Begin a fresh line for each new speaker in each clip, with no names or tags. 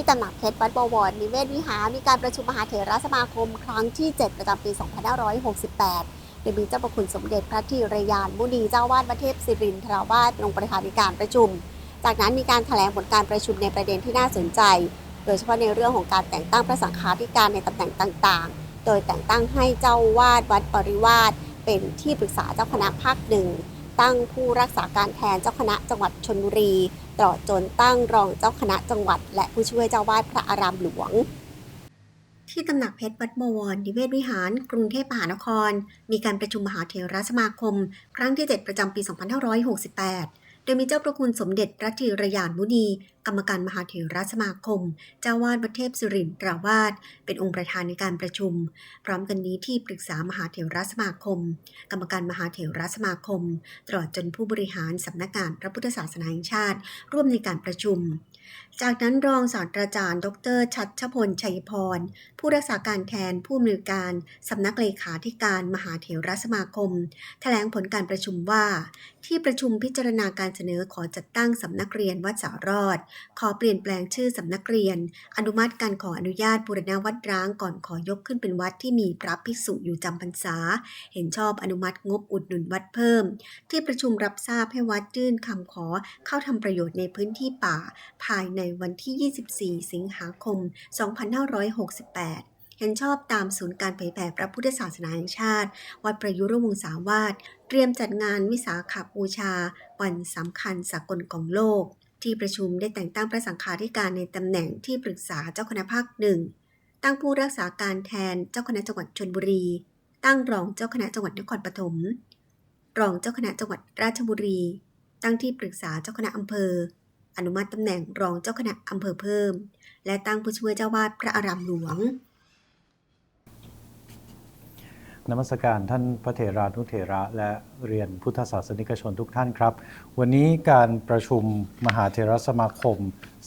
ที่ตำหนักเพชรวัดบวรนิเวศวิหารมีการประชุมมหาเถรสมาคมครั้งที่ 7 ประจำปี 2568 โดยมีเจ้าประคุณสมเด็จพระธีรยานมุนีเจ้าวาดวัดเทพศิรินทราวาสลงประธานในการประชุม จากนั้นมีการแถลงผลการประชุมในประเด็นที่น่าสนใจ โดยเฉพาะในเรื่องของการแต่งตั้งพระสังฆาธิการในตำแหน่งต่างๆ โดยแต่งตั้งให้เจ้าวาดวัดปริวาสเป็นที่ปรึกษาเจ้าคณะภาคหนึ่ง ตั้งผู้รักษาการแทนเจ้าคณะจังหวัดชนบุรีตลอดจนตั้งรองเจ้าคณะจังหวัด และผู้ช่วยเจ้าวาดพระอารามหลวง ที่ตำหนักเพชรวัดบวรนิเวศวิหาร กรุงเทพมหานคร มีการประชุมมหาเทรสมาคม ครั้งที่ 7 ประจำปี 2568 ดยมีเจ้าประคุณสมเด็จพระธีรยานมุนี กรรมการมหาเถรสมาคม เจ้าวาดวัดเทพสิรินทราวาสเป็นองค์ประธานในการประชุม พร้อมกันนี้ที่ปรึกษามหาเถรสมาคม กรรมการมหาเถรสมาคม ตลอดจนผู้บริหารสำนักงานพระพุทธศาสนาแห่งชาติ ร่วมในการประชุมจากนั้นรองศาสตราจารย์ ดร ชัดชพล ชัยพร ผู้รักษาการแทนผู้อำนวยการสำนักเลขาธิการมหาเถรสมาคมแถลงผลการประชุมว่า ที่ประชุมพิจารณาการเสนอขอจัดตั้งสำนักเรียนวัดสารอด ขอเปลี่ยนแปลงชื่อสำนักเรียน อนุมัติการขออนุญาตบูรณะวัดร้างก่อนขอยกขึ้นเป็นวัดที่มีพระภิกษุอยู่จำพรรษา เห็นชอบอนุมัติงบอุดหนุนวัดเพิ่ม ที่ประชุมรับทราบให้วัดยื่นคำขอเข้าทำประโยชน์ในพื้นที่ป่า ภายในวันที่ 24 สิงหาคม 2568เห็นชอบตามศูนย์การเผยแผ่พระพุทธศาสนาแห่งชาติ วัดประยุรวงศาวาสเตรียมจัดงานวิสาขบูชา วันสำคัญสากลของโลก ที่ประชุมได้แต่งตั้งพระสังฆาธิการในตำแหน่งที่ปรึกษาเจ้าคณะภาคหนึ่ง ตั้งผู้รักษาการแทนเจ้าคณะจังหวัดชนบุรี ตั้งรองเจ้าคณะจังหวัดนครปฐม รองเจ้าคณะจังหวัดราชบุรี ตั้งที่ปรึกษาเจ้าคณะอำเภอ อนุมัติตำแหน่งรองเจ้าคณะอำเภอเพิ่ม และตั้งผู้ช่วยเจ้าวาดพระอารามหลวง
นมัสการท่านพระเถรานุเถระและเรียนพุทธศาสนิกชนทุกท่านครับ วันนี้การประชุมมหาเถรสมาคม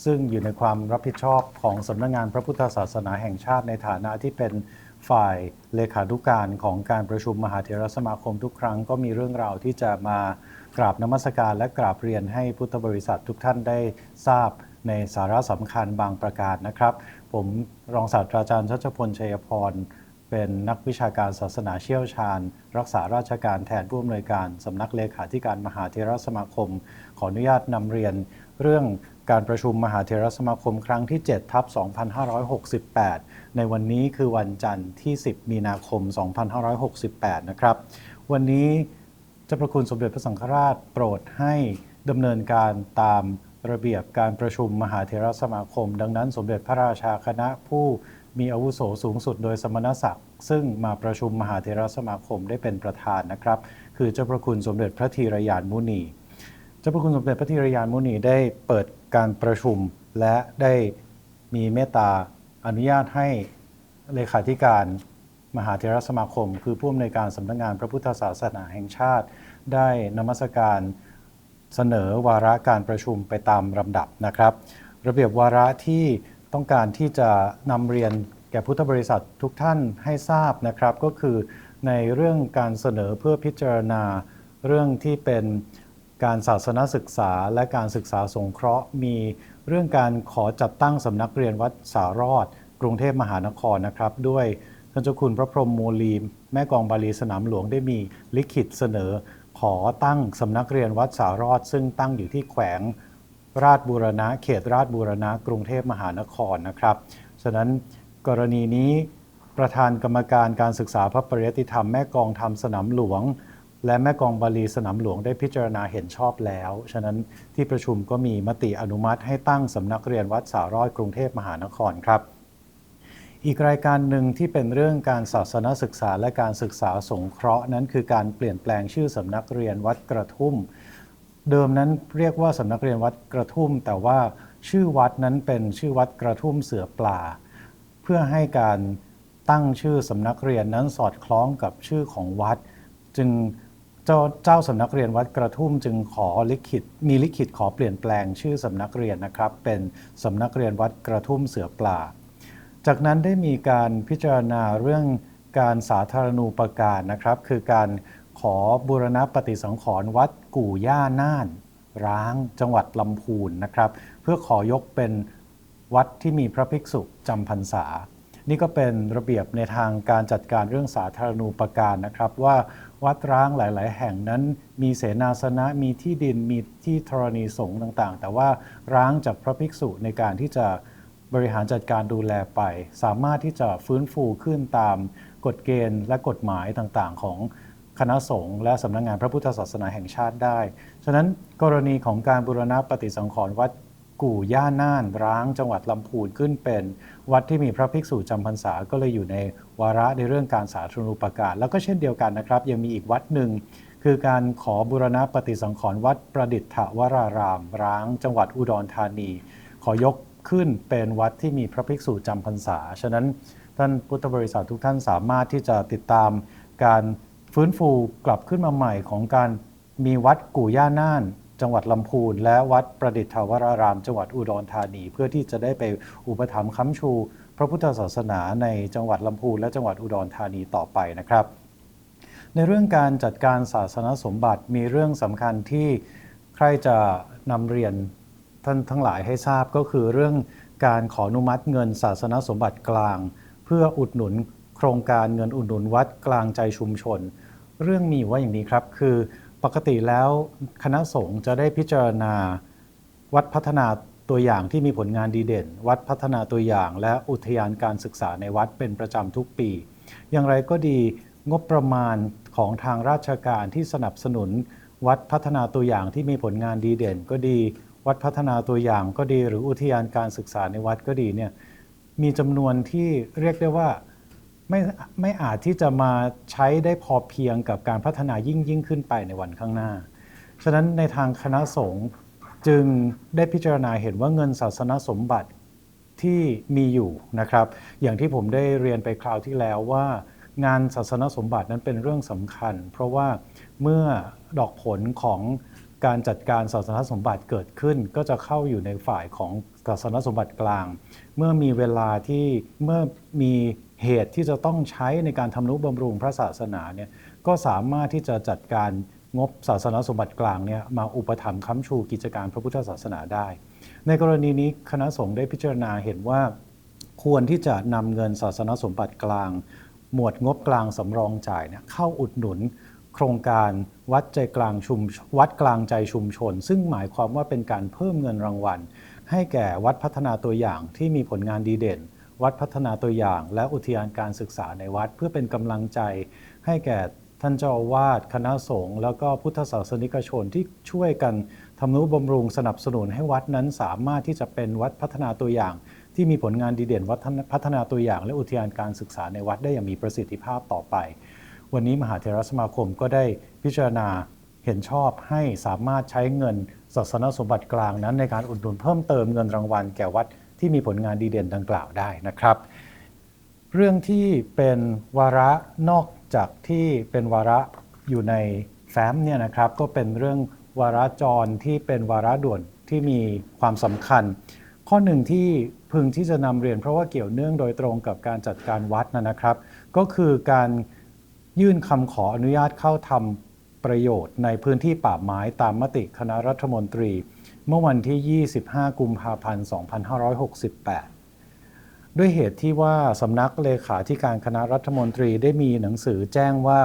ซึ่งอยู่ในความรับผิดชอบของสำนักงานพระพุทธศาสนาแห่งชาติในฐานะที่เป็น ฝ่ายเลขานุการของการประชุมมหาเถรสมาคมทุกครั้งก็มีเรื่องราวที่จะมากราบนมัสการและกราบเรียนให้พุทธบริษัททุกท่านได้ทราบในสาระสำคัญบางประการนะครับ ผมรองศาสตราจารย์ชัชพลชัยพร เป็นนักวิชาการศาสนาเชี่ยวชาญ รักษาราชการแทนผู้อำนวยการสำนักเลขาธิการมหาเทรสมาคม ขออนุญาตนำเรียนเรื่อง การประชุมมหาเทรสมาคมครั้งที่ 7 ทับ 2568 ในวันนี้คือวันจันทร์ที่ 10 มีนาคม 2568 นะครับ วันนี้เจ้าพระคุณสมเด็จพระสังฆราชโปรดให้ดำเนินการตามระเบียบการประชุมมหาเทรสมาคม ดังนั้นสมเด็จพระราชาคณะผู้มีอาวุโสสูงสุดโดยสมณศักดิ์ ซึ่งมาประชุมมหาเทรสมาคมได้เป็นประธานนะครับ คือเจ้าพระคุณสมเด็จพระธีรยานมุนี จ้าพระคุณสมเด็จพระธีรยานมุนีได้เปิดการประชุม และได้มีเมตตาอนุญาตให้เลขาธิการมหาเทรสมาคม คือผู้อำนวยการสำนักงานพระพุทธศาสนาแห่งชาติ ได้นมัสการเสนอวาระการประชุมไปตามลำดับนะครับ ระเบียบวาระที่ต้องการที่จะนำเรียนแก่พุทธบริษัททุกท่านให้ทราบนะครับ ก็คือในเรื่องการเสนอเพื่อพิจารณาเรื่องที่เป็น การศาสนศึกษาและการศึกษาสงเคราะห์ มีเรื่องการขอจัดตั้งสำนักเรียนวัดสารอด กรุงเทพมหานครนะครับ ด้วยท่านเจ้าคุณพระพรหมโมลีแม่กองบาลีสนามหลวงได้มีลิขิตเสนอ ขอตั้งสำนักเรียนวัดสารอด ซึ่งตั้งอยู่ที่แขวงราชบูรณะ เขตราชบูรณะ กรุงเทพมหานครนะครับ ฉะนั้นกรณีนี้ประธานกรรมการการศึกษาพระปริยติธรรมแม่กองธรรมสนามหลวง และแม่กองบาลีสนามหลวงได้พิจารณาเห็นชอบแล้ว ฉะนั้นที่ประชุมก็มีมติอนุมัติให้ตั้งสำนักเรียนวัดสาร้อดกรุงเทพมหานครครับ อีกรายการหนึ่งที่เป็นเรื่องการศาสนศึกษาและการศึกษาสงเคราะห์นั้นคือการเปลี่ยนแปลงชื่อสำนักเรียนวัดกระทุ่ม เดิมนั้นเรียกว่าสำนักเรียนวัดกระทุ่ม แต่ว่าชื่อวัดนั้นเป็นชื่อวัดกระทุ่มเสือปลา เพื่อให้การตั้งชื่อสำนักเรียนนั้นสอดคล้องกับชื่อของวัด จึง เจ้าเจ้าสำนักเรียนวัดกระทุ่มจึงขอลิขิตมีลิขิตขอเปลี่ยนแปลงชื่อสำนักเรียนนะครับ เป็นสำนักเรียนวัดกระทุ่มเสือปลาจากนั้นได้มีการพิจารณาเรื่องการสาธารณูปการนะครับ คือการขอบูรณปฏิสังขรณ์วัดกู่ย่าน่าน ร้างจังหวัดลำพูนนะครับ เพื่อขอยกเป็นวัดที่มีพระภิกษุจำพรรษา นี่ก็เป็นระเบียบในทางการจัดการเรื่องสาธารณูปการนะครับว่า วัดร้างหลาย ๆ แห่งนั้นมีเสนาสนะมีที่ดินมีที่ธรณีสงฆ์ต่าง ๆ แต่ว่าร้างจากพระภิกษุในการที่จะบริหารจัดการดูแลไป สามารถที่จะฟื้นฟูขึ้นตามกฎเกณฑ์และกฎหมายต่าง ๆ ของคณะสงฆ์และสำนักงานพระพุทธศาสนาแห่งชาติได้ ฉะนั้นกรณีของการบูรณะปฏิสังขรณ์วัด กู่ย่าน่านร้างจังหวัดลำพูนขึ้นเป็นวัดที่มีพระภิกษุจำพรรษาก็เลยอยู่ในวาระในเรื่องการสาธารณูปการ แล้วก็เช่นเดียวกันนะครับ ยังมีอีกวัดหนึ่ง คือการขอบูรณะปฏิสังขรณ์วัดประดิษฐวราราม ร้าง จังหวัดอุดรธานี ขอยกขึ้นเป็นวัดที่มีพระภิกษุจำพรรษา ฉะนั้นท่านพุทธบริษัททุกท่านสามารถที่จะติดตามการฟื้นฟูกลับขึ้นมาใหม่ของการมีวัดกู่ย่าน่าน จังหวัดลำพูน และวัดประดิษฐวราราม จังหวัดอุดรธานี เพื่อที่จะได้ไปอุปถัมภ์ค้ำชู พระพุทธศาสนาในจังหวัดลำพูนและจังหวัดอุดรธานีต่อไปนะครับ ในเรื่องการจัดการศาสนสมบัติมีเรื่องสำคัญที่ใครจะนำเรียนท่านทั้งหลายให้ทราบก็คือเรื่องการขออนุมัติเงินศาสนสมบัติกลาง เพื่ออุดหนุนโครงการเงินอุดหนุนวัดกลางใจชุมชน เรื่องมีว่าอย่างนี้ครับ คือ ปกติแล้วคณะสงฆ์จะได้พิจารณาวัดพัฒนาตัวอย่างที่มีผลงานดีเด่น วัดพัฒนาตัวอย่าง และอุทยานการศึกษาในวัดเป็นประจำทุกปี อย่างไรก็ดีงบประมาณของทางราชการที่สนับสนุน วัดพัฒนาตัวอย่างที่มีผลงานดีเด่น ก็ดี วัดพัฒนาตัวอย่างก็ดี หรืออุทยานการศึกษาในวัดก็ดีเนี่ยมีจำนวนที่เรียกได้ว่า ไม่ไม่อาจที่จะมาใช้ได้พอเพียงกับการพัฒนายิ่งยิ่งขึ้นไปในวันข้างหน้า ฉะนั้นในทางคณะสงฆ์จึงได้พิจารณาเห็นว่าเงินศาสนสมบัติที่มีอยู่นะครับ อย่างที่ผมได้เรียนไปคราวที่แล้วว่างานศาสนสมบัตินั้นเป็นเรื่องสำคัญ เพราะว่าเมื่อดอกผลของการจัดการศาสนสมบัติเกิดขึ้น ก็จะเข้าอยู่ในฝ่ายของศาสนสมบัติกลาง เมื่อมีเวลาที่เมื่อมี เหตุที่จะต้องใช้ในการทำนุบำรุงพระศาสนาเนี่ยก็สามารถที่จะจัดการงบศาสนาสมบัติกลางเนี่ยมาอุปถัมภ์ค้ำชูกิจการพระพุทธศาสนาได้ ในกรณีนี้คณะสงฆ์ได้พิจารณาเห็นว่า ควรที่จะนำเงินศาสนาสมบัติกลาง หมวดงบกลางสำรองจ่ายเนี่ยเข้าอุดหนุน โครงการวัดใจกลางชุมวัดกลางใจชุมชน ซึ่งหมายความว่าเป็นการเพิ่มเงินรางวัล ให้แก่วัดพัฒนาตัวอย่างที่มีผลงานดีเด่น วัดพัฒนาตัวอย่าง และอุทยานการศึกษาในวัด เพื่อเป็นกำลังใจให้แก่ท่านเจ้าอาวาสคณะสงฆ์แล้วก็พุทธศาสนิกชนที่ช่วยกันทำนุบำรุงสนับสนุนให้วัดนั้นสามารถที่จะเป็นวัดพัฒนาตัวอย่าง ที่มีผลงานดีเด่นวัดพัฒนาตัวอย่าง และอุทยานการศึกษาในวัดได้อย่างมีประสิทธิภาพต่อไป วันนี้มหาเถรสมาคมก็ได้พิจารณาเห็นชอบให้สามารถใช้เงินศาสนสมบัติกลางนั้นในการอุดหนุนเพิ่มเติมเงินรางวัลแก่วัด ที่มีผลงานดีเด่นดังกล่าวได้นะครับ เรื่องที่เป็นวาระนอกจากที่เป็นวาระอยู่ในแฟ้มเนี่ยนะครับก็เป็นเรื่องวาระจรที่เป็นวาระด่วนที่มีความสำคัญ ข้อหนึ่งที่พึงที่จะนำเรียนเพราะว่าเกี่ยวเนื่องโดยตรงกับการจัดการวัดนะนะครับ ก็คือการยื่นคำขออนุญาตเข้าทำ ประโยชน์ในพื้นที่ป่าไม้ตามมติคณะรัฐมนตรี เมื่อวันที่ 25 กุมภาพันธ์ 2568 ด้วยเหตุที่ว่าสำนักเลขาธิการคณะรัฐมนตรีได้มีหนังสือแจ้งว่า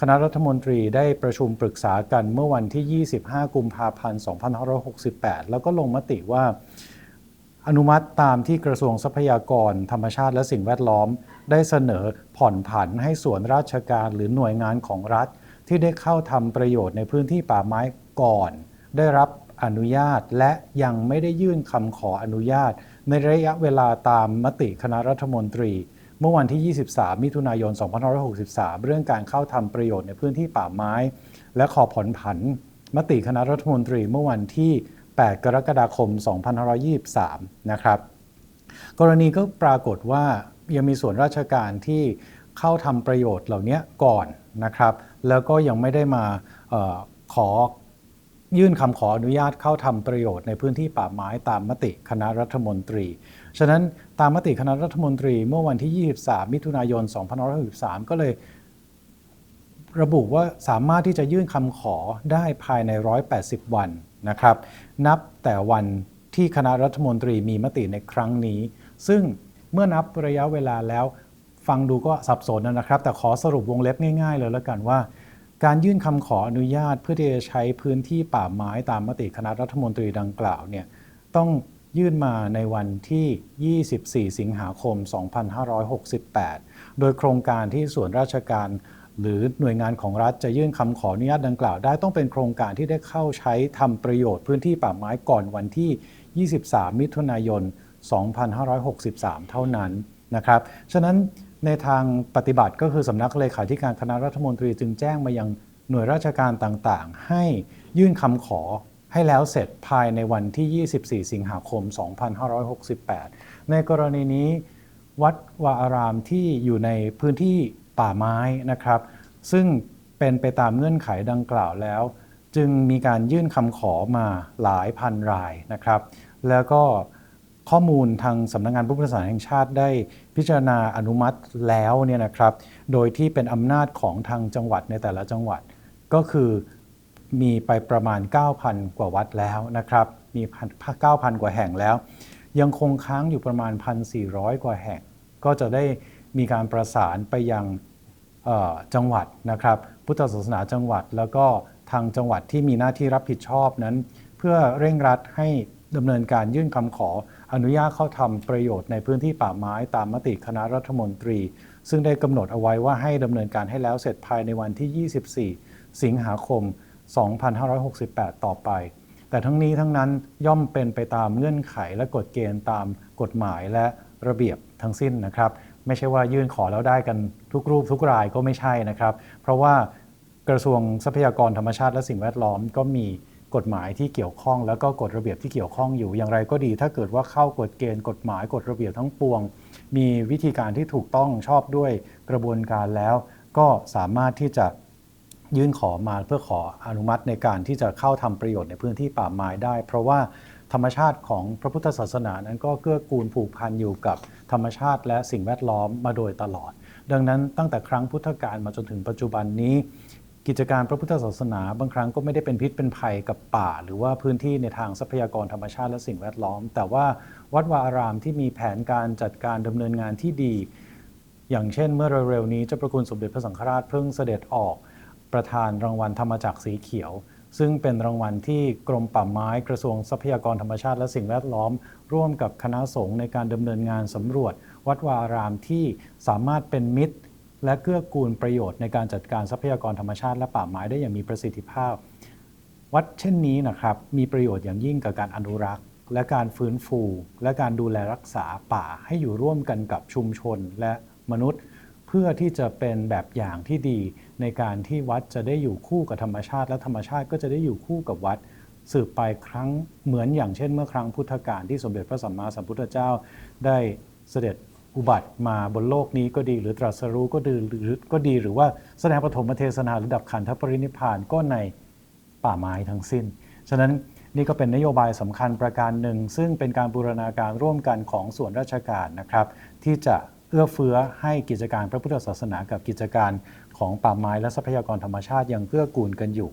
คณะรัฐมนตรีได้ประชุมปรึกษากันเมื่อวันที่ 25 กุมภาพันธ์ 2568 แล้วก็ลงมติว่า อนุมัติตามที่กระทรวงทรัพยากร ธรรมชาติและสิ่งแวดล้อม ได้เสนอผ่อนผันให้ส่วนราชการหรือหน่วยงานของรัฐ ที่ได้เข้าทำประโยชน์ในพื้นที่ป่าไม้ก่อน ได้รับอนุญาตและยังไม่ได้ยื่นคำขออนุญาต ในระยะเวลาตามมติคณะรัฐมนตรี เมื่อวันที่ 23 มิถุนายน 2563 เรื่องการเข้าทำประโยชน์ในพื้นที่ป่าไม้ และขอผ่อนผัน มติคณะรัฐมนตรีเมื่อวันที่ 8 กรกฎาคม 2523 นะครับ กรณีก็ปรากฏว่ายังมีส่วนราชการที่เข้าทำประโยชน์เหล่านี้ก่อนนะครับ แล้วก็ยังไม่ได้มาออขอยื่นคำขออนุญาตเข้าทำประโยชน์ในพื้นที่ป่าไม้ตามมติคณะรัฐมนตรี ฉะนั้นตามมติคณะรัฐมนตรีเมื่อวันที่ 23 มิถุนายน 2563 ก็เลยระบุว่าสามารถที่จะยื่นคำขอได้ภายใน 180 วันนะครับ นับแต่วันที่คณะรัฐมนตรีมีมติในครั้งนี้ ซึ่งเมื่อนับระยะเวลาแล้ว ฟังดูก็สับสนนะครับ แต่ขอสรุปวงเล็บง่าย ๆ เลยแล้วกันว่า การยื่นคำขออนุญาตเพื่อที่จะใช้พื้นที่ป่าไม้ตามมติคณะรัฐมนตรีดังกล่าวเนี่ยต้องยื่นมาในวันที่ 24 สิงหาคม 2568 โดยโครงการที่ส่วนราชการ หรือหน่วยงานของรัฐจะยื่นคำขออนุญาตดังกล่าว ได้ต้องเป็นโครงการที่ได้เข้าใช้ทำประโยชน์พื้นที่ป่าไม้ก่อนวันที่ 23 มิถุนายน 2563 เท่านั้นนะครับ ฉะนั้น ในทางปฏิบัติก็คือสำนักเลขาธิการคณะรัฐมนตรีจึงแจ้งมายังหน่วยราชการต่างๆ ให้ยื่นคำขอให้แล้วเสร็จภายในวันที่ 24 สิงหาคม 2568 ในกรณีนี้ วัดวาอารามที่อยู่ในพื้นที่ป่าไม้นะครับ ซึ่งเป็นไปตามเงื่อนไขดังกล่าวแล้ว จึงมีการยื่นคำขอมาหลายพันรายนะครับ แล้วก็ ข้อมูลทางสำนักงานพระพุทธศาสนาแห่งชาติได้พิจารณาอนุมัติแล้วเนี่ยนะครับ โดยที่เป็นอำนาจของทางจังหวัดในแต่ละจังหวัด ก็คือมีไปประมาณ 9,000 กว่าวัดแล้วนะครับ มี 9,000 กว่าแห่งแล้ว ยังคงค้างอยู่ประมาณ 1,400 กว่าแห่ง ก็จะได้มีการประสานไปยังจังหวัดนะครับ พุทธศาสนาจังหวัด แล้วก็ทางจังหวัดที่มีหน้าที่รับผิดชอบนั้น เพื่อเร่งรัดให้ดำเนินการยื่นคำขอ อนุญาตเข้าทำประโยชน์ในพื้นที่ป่าไม้ตามมติคณะรัฐมนตรี ซึ่งได้กำหนดเอาไว้ว่าให้ดำเนินการให้แล้วเสร็จภายในวันที่ 24 สิงหาคม 2568 ต่อไป แต่ทั้งนี้ทั้งนั้นย่อมเป็นไปตามเงื่อนไขและกฎเกณฑ์ตามกฎหมายและระเบียบทั้งสิ้นนะครับ ไม่ใช่ว่ายื่นขอแล้วได้กันทุกรูปทุกรายก็ไม่ใช่นะครับ เพราะว่ากระทรวงทรัพยากรธรรมชาติและสิ่งแวดล้อมก็มี กฎหมายที่เกี่ยวข้อง แล้วก็กฎระเบียบที่เกี่ยวข้องอยู่อย่างไรก็ดี ถ้าเกิดว่าเข้ากฎเกณฑ์กฎหมายกฎระเบียบทั้งปวง มีวิธีการที่ถูกต้องชอบด้วยกระบวนการแล้ว ก็สามารถที่จะยื่นขอมาเพื่อขออนุมัติในการที่จะเข้าทำประโยชน์ในพื้นที่ป่าไม้ได้ เพราะว่าธรรมชาติของพระพุทธศาสนานั้นก็เกื้อกูลผูกพันอยู่กับธรรมชาติและสิ่งแวดล้อมมาโดยตลอด ดังนั้นตั้งแต่ครั้งพุทธกาลมาจนถึงปัจจุบันนี้ กิจการพระพุทธศาสนาบางครั้งก็ไม่ได้เป็นพิษเป็นภัยกับป่า หรือว่าพื้นที่ในทางทรัพยากรธรรมชาติและสิ่งแวดล้อม แต่ว่าวัดวาอารามที่มีแผนการจัดการดำเนินงานที่ดี อย่างเช่น เมื่อเร็วๆนี้เจ้าประคุณสมเด็จพระสังฆราชเพิ่งเสด็จออก ประธานรางวัลธรรมจักรสีเขียว ซึ่งเป็นรางวัลที่กรมป่าไม้กระทรวงทรัพยากรธรรมชาติและสิ่งแวดล้อม ร่วมกับคณะสงฆ์ในการดำเนินงานสำรวจ วัดวาอารามที่สามารถเป็นมิตร และเกื้อกูลประโยชน์ในการจัดการทรัพยากรธรรมชาติและป่าไม้ได้อย่างมีประสิทธิภาพ วัดเช่นนี้นะครับมีประโยชน์อย่างยิ่งกับการอนุรักษ์ และการฟื้นฟู และการดูแลรักษาป่าให้อยู่ร่วมกันกับชุมชนและมนุษย์ เพื่อที่จะเป็นแบบอย่างที่ดี ในการที่วัดจะได้อยู่คู่กับธรรมชาติ และธรรมชาติก็จะได้อยู่คู่กับวัดสืบไปครั้งเหมือนอย่างเช่นเมื่อครั้งพุทธกาลที่สมเด็จพระสัมมาสัมพุทธเจ้าได้เสด็จ อุบัติมาบนโลกนี้ก็ดีหรือตรัสรู้ก็ดีหรือก็ดีหรือว่าแสดงปฐมเทศนาหรือดับขันธปรินิพานก็ในป่าไม้ทั้งสิ้น ฉะนั้นนี่ก็เป็นนโยบายสำคัญประการหนึ่ง ซึ่งเป็นการบูรณาการร่วมกันของส่วนราชการนะครับ ที่จะเอื้อเฟื้อให้กิจการพระพุทธศาสนากับกิจการของป่าไม้และทรัพยากรธรรมชาติยังเกื้อกูลกันอยู่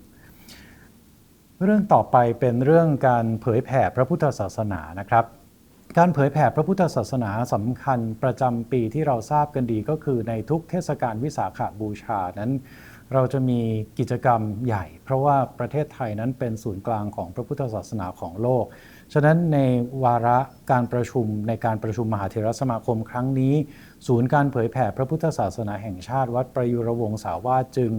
เรื่องต่อไปเป็นเรื่องการเผยแผ่พระพุทธศาสนานะครับ การเผยแผ่พระพุทธศาสนาสำคัญประจำปีที่เราทราบกันดีก็คือในทุกเทศกาลวิสาขบูชานั้น เราจะมีกิจกรรมใหญ่ เพราะว่าประเทศไทยนั้นเป็นศูนย์กลางของพระพุทธศาสนาของโลก ฉะนั้นในวาระการประชุมในการประชุมมหาเถรสมาคมครั้งนี้ ศูนย์การเผยแผ่พระพุทธศาสนาแห่งชาติ วัดประยุรวงศาวาสจึง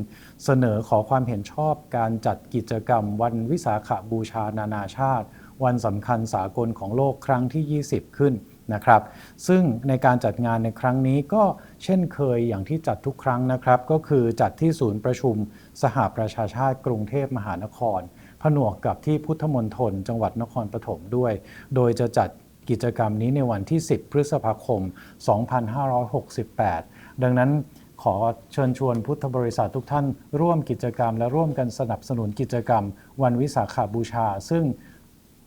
เสนอขอความเห็นชอบการจัดกิจกรรมวันวิสาขบูชานานาชาติ วันสำคัญสากลของโลกครั้งที่ 20 ขึ้นนะครับ ซึ่งในการจัดงานในครั้งนี้ก็เช่นเคยอย่างที่จัดทุกครั้งนะครับ ก็คือจัดที่ศูนย์ประชุมสหประชาชาติกรุงเทพมหานคร ผนวกกับที่พุทธมณฑลจังหวัดนครปฐมด้วย โดยจะจัดกิจกรรมนี้ในวันที่ 10 พฤษภาคม 2568 ดังนั้นขอเชิญชวนพุทธบริษัททุกท่านร่วมกิจกรรม และร่วมกันสนับสนุนกิจกรรม วันวิสาขาบูชา ซึ่ง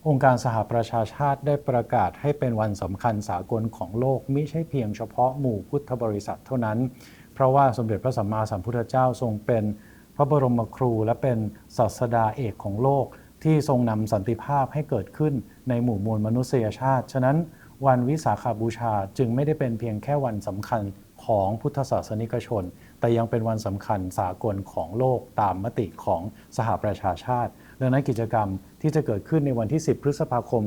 องค์การสหประชาชาติได้ประกาศให้เป็นวันสำคัญสากลของโลกไม่ใช่เพียงเฉพาะหมู่พุทธบริษัทเท่านั้น เพราะว่าสมเด็จพระสัมมาสัมพุทธเจ้าทรงเป็นพระบรมครูและเป็นศาสดาเอกของโลก ที่ทรงนำสันติภาพให้เกิดขึ้นในหมู่มวลมนุษยชาติ ฉะนั้นวันวิสาขาบูชาจึงไม่ได้เป็นเพียงแค่วันสำคัญของพุทธศาสนิกชน แต่ยังเป็นวันสำคัญสากลของโลกตามมติของสหประชาชาติ ดังนั้นกิจกรรมที่จะเกิดขึ้นในวันที่ 10 พฤษภาคม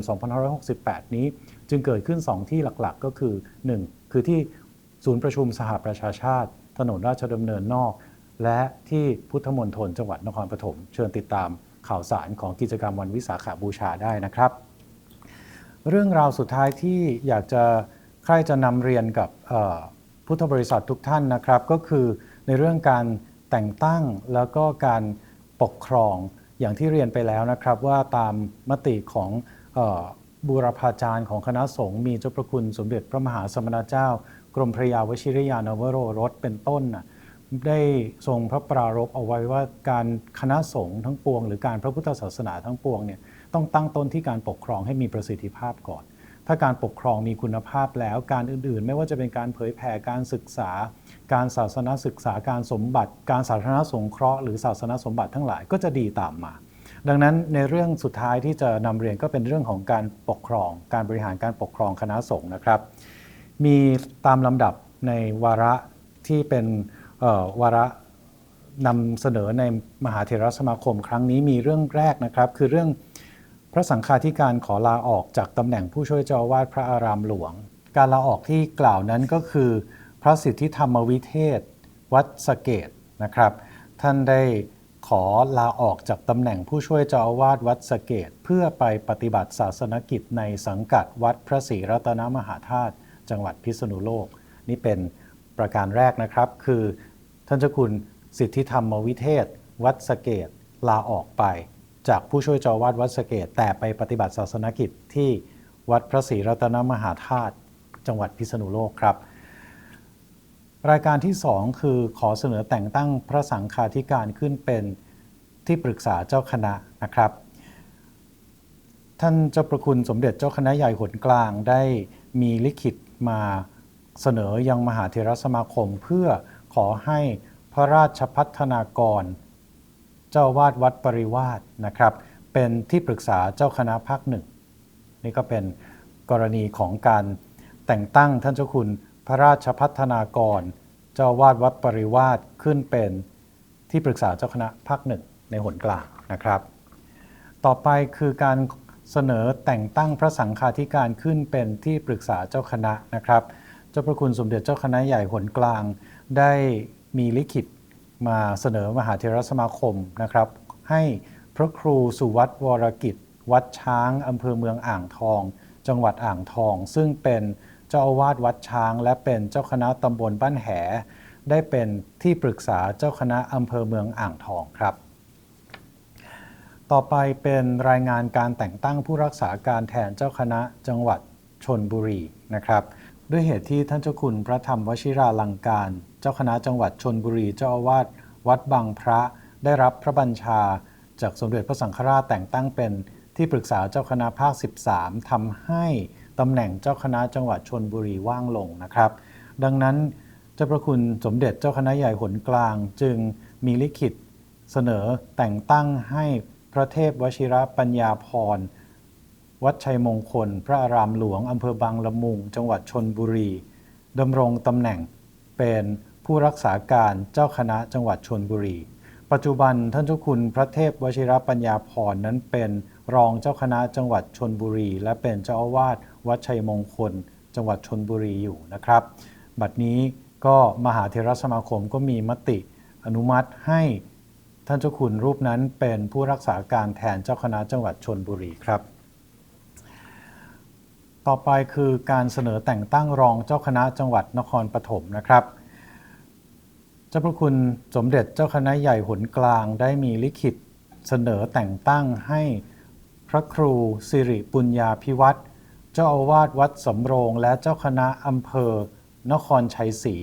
2568 นี้ จึงเกิดขึ้น 2 ที่หลักๆ ก็คือ 1. คือที่ศูนย์ประชุมสหประชาชาติ ถนนราชดำเนินนอก และที่พุทธมณฑลจังหวัดนครปฐมเชิญติดตามข่าวสารของกิจกรรมวันวิสาขาบูชาได้นะครับ เรื่องราวสุดท้ายที่อยากจะใครจะนำเรียนกับพุทธบริษัททุกท่านนะครับ ก็คือในเรื่องการแต่งตั้งแล้วก็การปกครอง อย่างที่เรียนไปแล้วนะครับว่าตามมติของออบูรพาจารย์ของคณะสงฆ์มีเจ้าประคุณสมเด็จพระมหาสมณเจ้า กรมพระยาวชิรยานวโรรสเป็นต้นนะได้ทรงพระปรารภเอาไว้ว่าการคณะสงฆ์ทั้งปวง หรือการพระพุทธศาสนาทั้งปวงเนี่ยต้องตั้งต้นที่การปกครองให้มีประสิทธิภาพก่อน ถ้าการปกครองมีคุณภาพแล้วการอื่นๆ ไม่ว่าจะเป็นการเผยแผ่การศึกษา การศาสนาศึกษาการสมบัติ การสาธารณสงเคราะห์หรือศาสนาสมบัติทั้งหลายก็จะดีตามมา ดังนั้นในเรื่องสุดท้ายที่จะนำเรียนก็เป็นเรื่องของการปกครอง การบริหารการปกครองคณะสงฆ์นะครับ มีตามลำดับในวาระที่เป็นวาระนำเสนอในมหาเถรสมาคมครั้งนี้มีเรื่องแรกนะครับ คือเรื่อง พระสังฆาธิการขอลาออกจากตำแหน่งผู้ช่วยเจ้าอาวาสพระอารามหลวง การลาออกที่กล่าวนั้นก็คือ พระสิทธิธรรมวิเทศ วัดสะเกตนะครับ ท่านได้ขอลาออกจากตำแหน่งผู้ช่วยเจ้าอาวาสวัดสะเกต เพื่อไปปฏิบัติศาสนกิจในสังกัดวัดพระศรีรัตนมหาธาตุจังหวัดพิษณุโลก นี่เป็นประการแรกนะครับ คือ ท่านเจ้าคุณสิทธิธรรมวิเทศ วัดสะเกตลาออกไป จากผู้ช่วยเจ้าวาสวัดสะเกต แต่ไปปฏิบัติศาสนกิจที่วัดพระศรีรัตนมหาธาตุจังหวัดพิษณุโลกครับ รายการที่ 2 คือขอเสนอแต่งตั้งพระสังฆาธิการขึ้นเป็นที่ปรึกษาเจ้าคณะนะครับ ท่านเจ้าประคุณสมเด็จเจ้าคณะใหญ่หนกลางได้มีลิขิตมาเสนอยังมหาเทรสมาคมเพื่อขอให้พระราชพัฒนากร เจ้าวาดวัดปริวาสนะครับ เป็นที่ปรึกษาเจ้าคณะภาคหนึ่งนี่ก็เป็นกรณีของการแต่งตั้งท่านเจ้าคุณพระราชพัฒนากร เจ้าวาดวัดปริวาสขึ้นเป็นที่ปรึกษาเจ้าคณะภาคหนึ่งในหนกลางนะครับ ต่อไปคือการเสนอแต่งตั้งพระสังฆาธิการขึ้นเป็นที่ปรึกษาเจ้าคณะนะครับ เจ้าพระคุณสมเด็จเจ้าคณะใหญ่หนกลาง ได้มีลิขิต มาเสนอมหาเทรสมาคมนะครับ ให้พระครูสุวัตวรกิจ วัดช้างอำเภอเมืองอ่างทอง จังหวัดอ่างทอง ซึ่งเป็นเจ้าอาวาสวัดช้าง และเป็นเจ้าคณะตำบลบ้านแห ได้เป็นที่ปรึกษาเจ้าคณะอำเภอเมืองอ่างทองครับ ต่อไปเป็นรายงานการแต่งตั้งผู้รักษาการแทนเจ้าคณะจังหวัดชนบุรีนะครับ ด้วยเหตุที่ท่านเจ้าคุณพระธรรมวชิราลังการ เจ้าคณะจังหวัดชนบุรีเจ้าอาวาสวัดบางพระได้รับพระบัญชา จากสมเด็จพระสังฆราชแต่งตั้งเป็นที่ปรึกษาเจ้าคณะภาค 13ทำให้ตำแหน่งเจ้าคณะจังหวัดชนบุรีว่างลงนะครับ ดังนั้นเจ้าพระคุณสมเด็จเจ้าคณะใหญ่หนกลางจึงมีลิขิตเสนอแต่งตั้งให้พระเทพวชิระปัญญาพร วัดชัยมงคล พระอารามหลวง อำเภอบางละมุง จังหวัดชนบุรีดำรงตำแหน่งเป็นผู้รักษาการเจ้าคณะจังหวัดชนบุรี ปัจจุบันท่านเจ้าคุณพระเทพวชิรปัญญาพรนั้นเป็นรองเจ้าคณะจังหวัดชนบุรี และเป็นเจ้าอาวาสวัดชัยมงคล จังหวัดชนบุรีอยู่นะครับ บัดนี้ก็มหาเทรสมาคมก็มีมติอนุมัติให้ท่านเจ้าคุณรูปนั้นเป็นผู้รักษาการแทนเจ้าคณะจังหวัดชนบุรีครับ ต่อไปคือการเสนอแต่งตั้งรองเจ้าคณะจังหวัดนครปฐมนะครับ เจ้าพระคุณสมเด็จเจ้าคณะใหญ่หนกลางได้มีลิขิตเสนอแต่งตั้งให้พระครูสิริปุญญาพิวัตรเจ้าอาวาสวัดสำโรงและเจ้าคณะอำเภอ นครชัยศรี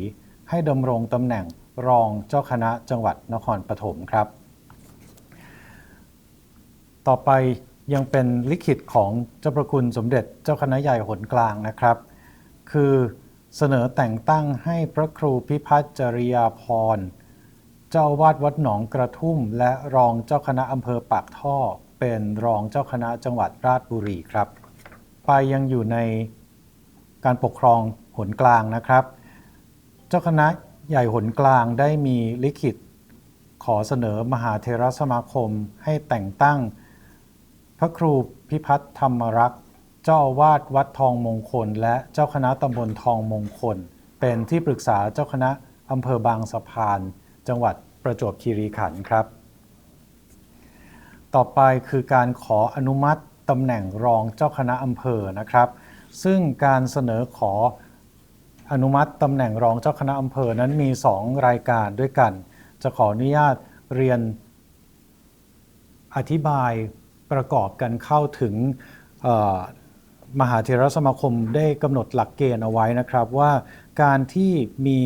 ให้ดำรงตำแหน่งรองเจ้าคณะจังหวัดนครปฐมครับ ต่อไป ยังเป็นลิขิตของเจ้าประคุณสมเด็จเจ้าคณะใหญ่หนกลางนะครับ คือเสนอแต่งตั้งให้พระครูพิพัฒน์จริยาพร เจ้าวาสวัดหนองกระทุ่ม และรองเจ้าคณะอำเภอปากท่อ เป็นรองเจ้าคณะจังหวัดราชบุรีครับ ไปยังอยู่ในการปกครองหนกลางนะครับ เจ้าคณะใหญ่หนกลางได้มีลิขิต ขอเสนอมหาเทรสมาคมให้แต่งตั้ง ระครูพิพัฒน์ธรรมรักษ์เจ้าอาวาสวัดทองมงคล และเจ้าคณะตำบลทองมงคล เป็นที่ปรึกษาเจ้าคณะอำเภอบางสะพาน จังหวัดประจวบคีรีขันธ์ครับ ต่อไปคือการขออนุมัติตำแหน่งรองเจ้าคณะอำเภอนะครับ ซึ่งการเสนอขออนุมัติตำแหน่งรองเจ้าคณะอำเภอนั้นมี 2 รายการด้วยกัน จะขออนุญาตเรียนอธิบาย ประกอบกันเข้าถึงมหาเทรสมาคมได้กำหนดหลักเกณฑ์เอาไว้นะครับว่าการที่มี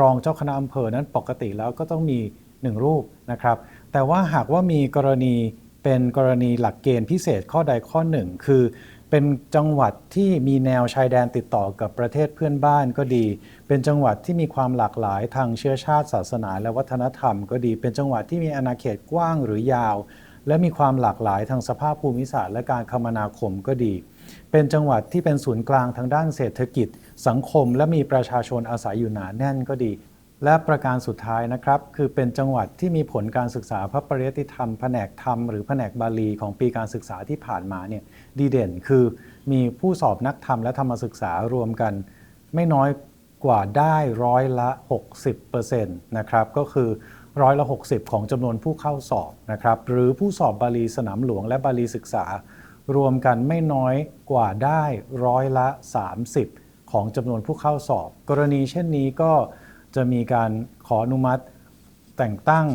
รองเจ้าคณะอำเภอนั้นปกติแล้วก็ต้องมีหนึ่งรูปนะครับ แต่ว่าหากว่ามีกรณีเป็นกรณีหลักเกณฑ์พิเศษข้อใดข้อหนึ่ง คือ เป็นจังหวัดที่มีแนวชายแดนติดต่อกับประเทศเพื่อนบ้านก็ดี เป็นจังหวัดที่มีความหลากหลายทางเชื้อชาติศาสนา และวัฒนธรรมก็ดี เป็นจังหวัดที่มีอาณาเขตกว้างหรือยาว และมีความหลากหลายทางสภาพภูมิศาสตร์และการคมนาคมก็ดี เป็นจังหวัดที่เป็นศูนย์กลางทางด้านเศรษฐกิจ สังคม และมีประชาชนอาศัยอยู่หนาแน่นก็ดี และประการสุดท้ายนะครับ คือเป็นจังหวัดที่มีผลการศึกษาพระปริยติธรรม แผนกธรรมหรือแผนกบาลีของปีการศึกษาที่ผ่านมาเนี่ยดีเด่นคือ มีผู้สอบนักธรรมและธรรมศึกษารวมกัน ไม่น้อยกว่าได้ร้อยละ 60%นะครับก็คือ ร้อยละ 60 ของจำนวนผู้เข้าสอบนะครับหรือผู้สอบบาลีสนามหลวงและบาลีศึกษา รวมกันไม่น้อยกว่าได้ร้อยละ 30 ของจำนวนผู้เข้าสอบ กรณีเช่นนี้ก็จะมีการขออนุมัติแต่งตั้ง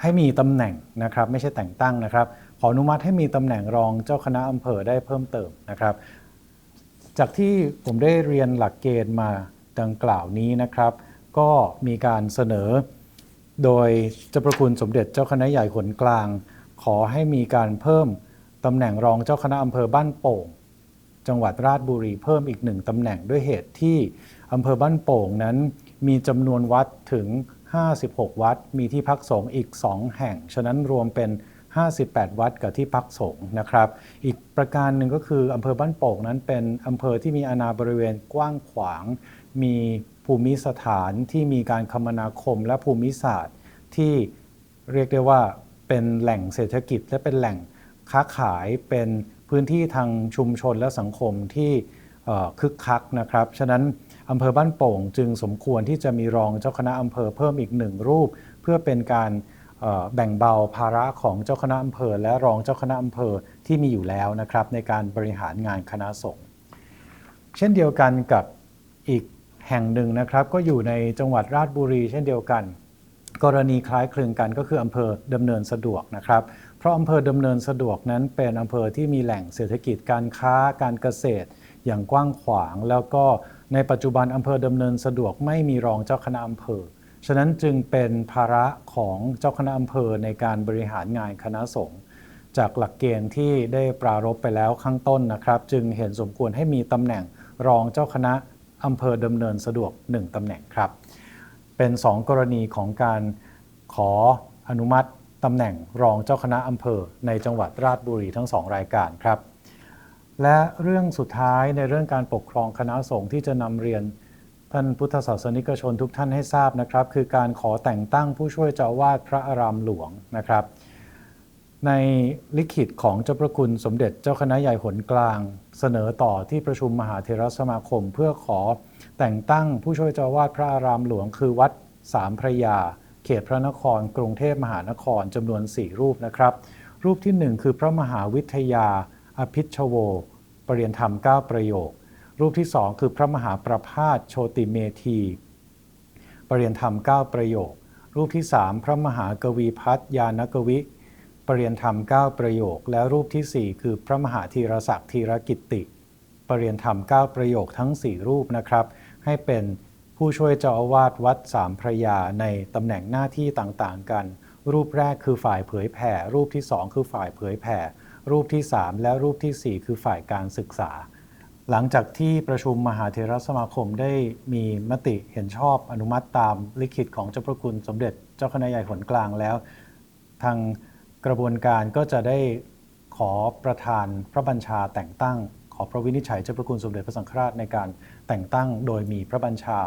ให้มีตำแหน่งนะครับไม่ใช่แต่งตั้งนะครับ ขออนุมัติให้มีตำแหน่งรองเจ้าคณะอำเภอได้เพิ่มเติมนะครับ จากที่ผมได้เรียนหลักเกณฑ์มาดังกล่าวนี้นะครับ ก็มีการเสนอ โดยเจ้าประคุณสมเด็จเจ้าคณะใหญ่ขนกลาง ขอให้มีการเพิ่มตำแหน่งรองเจ้าคณะอำเภอบ้านโป่ง จังหวัดราชบุรีเพิ่มอีกหนึ่งตำแหน่งด้วยเหตุที่อำเภอบ้านโป่งนั้น มีจำนวนวัดถึง 56 วัด มีที่พักสงฆ์อีก 2 แห่ง ฉะนั้นรวมเป็น 58 วัดกับที่พักสงฆ์นะครับ อีกประการหนึ่งก็คืออำเภอบ้านโป่งนั้นเป็นอำเภอที่มีอาณาบริเวณกว้างขวาง มี ภูมิสถานที่มีการคมนาคมและภูมิศาสตร์ที่เรียกได้ว่าเป็นแหล่งเศรษฐกิจ และเป็นแหล่งค้าขายเป็นพื้นที่ทางชุมชนและสังคมที่คึกคักนะครับ ฉะนั้นอำเภอบ้านโป่งจึงสมควรที่จะมีรองเจ้าคณะอำเภอเพิ่มอีกหนึ่งรูป เพื่อเป็นการแบ่งเบาภาระของเจ้าคณะอำเภอ และรองเจ้าคณะอำเภอที่มีอยู่แล้วนะครับ ในการบริหารงานคณะสงฆ์เช่นเดียวกันกับอีก แห่งหนึ่งนะครับ ก็อยู่ในจังหวัดราชบุรีเช่นเดียวกัน กรณีคล้ายคลึงกันก็คืออำเภอดำเนินสะดวกนะครับ เพราะอำเภอดำเนินสะดวกนั้นเป็นอำเภอที่มีแหล่งเศรษฐกิจการค้าการเกษตร อย่างกว้างขวาง แล้วก็ในปัจจุบันอำเภอดำเนินสะดวกไม่มีรองเจ้าคณะอำเภอ ฉะนั้นจึงเป็นภาระของเจ้าคณะอำเภอในการบริหารงานคณะสงฆ์จากหลักเกณฑ์ที่ได้ปรารภไปแล้วข้างต้นนะครับ จึงเห็นสมควรให้มีตำแหน่งรองเจ้าคณะ อำเภอดำเนินสะดวก 1ตำแหน่งครับ เป็น 2 กรณีของการขออนุมัติตำแหน่งรองเจ้าคณะอำเภอในจังหวัดราชบุรีทั้ง 2 รายการครับ และเรื่องสุดท้ายในเรื่องการปกครองคณะสงฆ์ที่จะนำเรียนท่านพุทธศาสนิกชนทุกท่านให้ทราบนะครับ คือการขอแต่งตั้งผู้ช่วยเจ้าอาวาดพระอารามหลวงนะครับ ในลิขิตของเจ้าพระคุณสมเด็จเจ้าคณะใหญ่หนกลาง เสนอต่อที่ประชุมมหาเทรสมาคม เพื่อขอแต่งตั้งผู้ช่วยเจ้าวาดพระอารามหลวงคือวัดสามพระยา เขตพระนคร กรุงเทพมหานครจำนวน 4 รูปนะครับ รูปทีหนึ่1 คือพระมหาวิทยา อภิชโวปรริยนธรรม 9 ประโยค รูปที่ 2 คือพระมหาประภาสโชติเมธีปรริยนธรรม 9 ประโยค รูปที่ 3 พระมหากวีพัฒยานกวิ ปรริยนธรรม 9 ประโยค และรูปทีสี่ 4 คือพระมหาธีรศักดิ์ธีรกิตติ ปรริยนธรรม 9 ประโยคทั้ง 4 รูปนะครับ ให้เป็นผู้ช่วยเจ้าอาวาสวัดสามพระยาในตำแหน่งหน้าที่ต่างๆ กัน รูปแรกคือฝ่ายเผยแผ่ รูปที่ 2 คือฝ่ายเผยแผ่ รูปที่ 3 และรูปทีสี่4 คือฝ่ายการศึกษา หลังจากที่ประชุมมหาเทรสมาคมได้มีมติเห็นชอบอนุมัติตามลิขิตของเจ้าพระคุณสมเด็จเจ้าคณะใหญ่หนกลางแล้ว ทาง กระบวนการก็จะได้ขอประธานพระบัญชาแต่งตั้ง ขอพระวินิจฉัยเจ้าพระคุณสมเด็จพระสังฆราชในการแต่งตั้งโดยมีพระบัญชา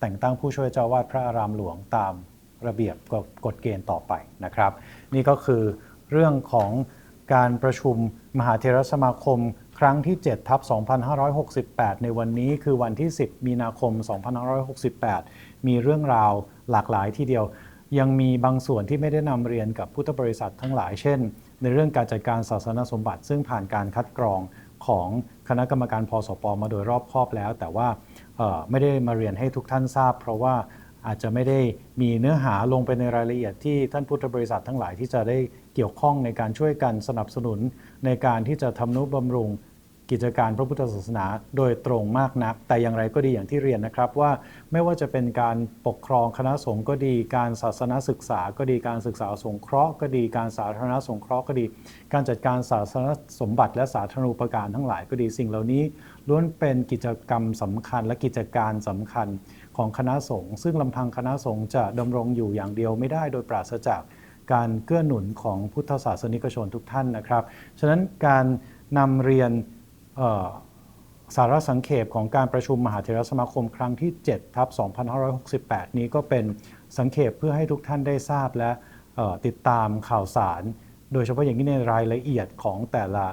แต่งตั้งผู้ช่วยเจ้าวาดพระอารามหลวงตามระเบียบกฎเกณฑ์ต่อไปนะครับ นี่ก็คือเรื่องของการประชุมมหาเทรสมาคม ครั้งที่7ทับ2568 ในวันนี้คือวันที่ 10 มีนาคม 2568 มีเรื่องราวหลากหลายทีเดียว ยังมีบางส่วนที่ไม่ได้นำเรียนกับพุทธบริษัททั้งหลาย เช่น ในเรื่องการจัดการศาสนสมบัติ ซึ่งผ่านการคัดกรองของคณะกรรมการพอสปมาโดยรอบครอบแล้ว แต่ว่าไม่ได้มาเรียนให้ทุกท่านทราบ เพราะว่าอาจจะไม่ได้มีเนื้อหาลงไปในรายละเอียดที่ท่านพุทธบริษัททั้งหลายที่จะได้เกี่ยวข้องในการช่วยกันสนับสนุนในการที่จะทำนุบำรุง กิจการพระพุทธศาสนาโดยตรงมากนัก แต่อย่างไรก็ดีอย่างที่เรียนนะครับว่าไม่ว่าจะเป็นการปกครองคณะสงฆ์ก็ดี การศาสนาศึกษาก็ดีการศึกษาสงเคราะห์ก็ดีการสาธารณสงเคราะห์ก็ดี การจัดการศาสนสมบัติและสาธารณูปการทั้งหลายก็ดีสิ่งเหล่านี้ล้วนเป็นกิจกรรมสำคัญและกิจการสำคัญของคณะสงฆ์ซึ่งลำพังคณะสงฆ์จะดำรงอยู่อย่างเดียวไม่ได้โดยปราศจากการเกื้อหนุนของพุทธศาสนิกชนทุกท่านนะครับ ฉะนั้นการนำเรียน สาระสังเขปของการประชุมมหาเถรสมาคมครั้งที่7ทับ2568 นี้ก็เป็นสังเขปเพื่อให้ทุกท่านได้ทราบและติดตามข่าวสาร โดยเฉพาะอย่างยิ่งในรายละเอียดของแต่ละ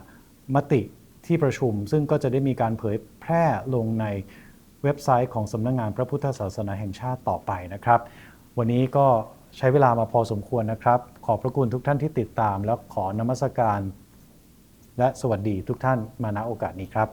มติที่ประชุม ซึ่งก็จะได้มีการเผยแพร่ลงในเว็บไซต์ของสำนักงงานพระพุทธศาสนาแห่งชาติต่อไปนะครับ วันนี้ก็ใช้เวลามาพอสมควรนะครับ ขอบพระคุณทุกท่านที่ติดตามและขอนมัสการ และสวัสดีทุกท่านมาณโอกาสนี้ครับ